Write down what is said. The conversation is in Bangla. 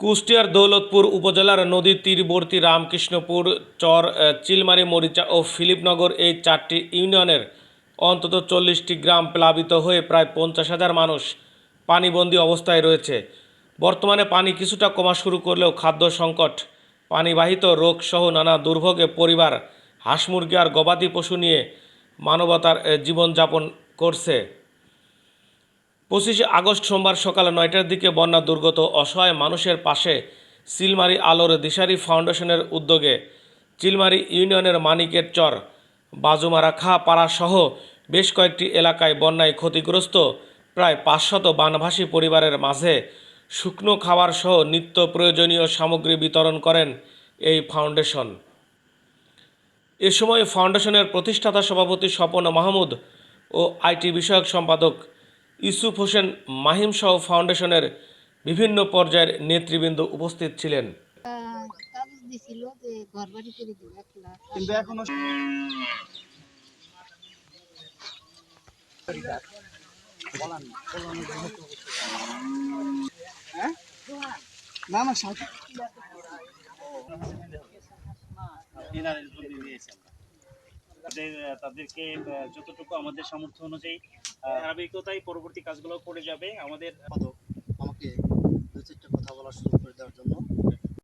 কুষ্টিয়ার দৌলতপুর উপজেলার নদীর তীরবর্তী রামকৃষ্ণপুর, চর চিলমারি, মরিচা ও ফিলিপনগর এই চারটি ইউনিয়নের অন্তত চল্লিশটি গ্রাম প্লাবিত হয়ে প্রায় পঞ্চাশ হাজার মানুষ পানিবন্দী অবস্থায় রয়েছে। বর্তমানে পানি কিছুটা কমা শুরু করলেও খাদ্য সংকট, পানিবাহিত রোগসহ নানা দুর্ভোগে পরিবার হাঁস মুরগি আর গবাদি পশু নিয়ে মানবতার জীবনযাপন করছে। পঁচিশে আগস্ট সোমবার সকাল নয়টার দিকে বন্যা দুর্গত অসহায় মানুষের পাশে চিলমারি আলোর দিশারি ফাউন্ডেশনের উদ্যোগে চিলমারি ইউনিয়নের মানিকের চর, বাজুমারা খা পাড়া সহ বেশ কয়েকটি এলাকায় বন্যায় ক্ষতিগ্রস্ত প্রায় পাঁচশত বানভাসী পরিবারের মাঝে শুকনো খাবার সহ নিত্য প্রয়োজনীয় সামগ্রী বিতরণ করেন এই ফাউন্ডেশন। এ সময় ফাউন্ডেশনের প্রতিষ্ঠাতা সভাপতি স্বপন মাহমুদ ও আইটি বিষয়ক সম্পাদক ইউসুফ হোসেন মাহিম সহ ফাউন্ডেশনের বিভিন্ন পর্যায়ের নেতৃবৃন্দ উপস্থিত ছিলেন। এখনও হ্যাঁ? না না তাদের তাদেরকে যতটুকু আমাদের সামর্থ্য অনুযায়ী ধারাবাহিকতায় পরবর্তী কাজগুলো করে যাবে আমাদের।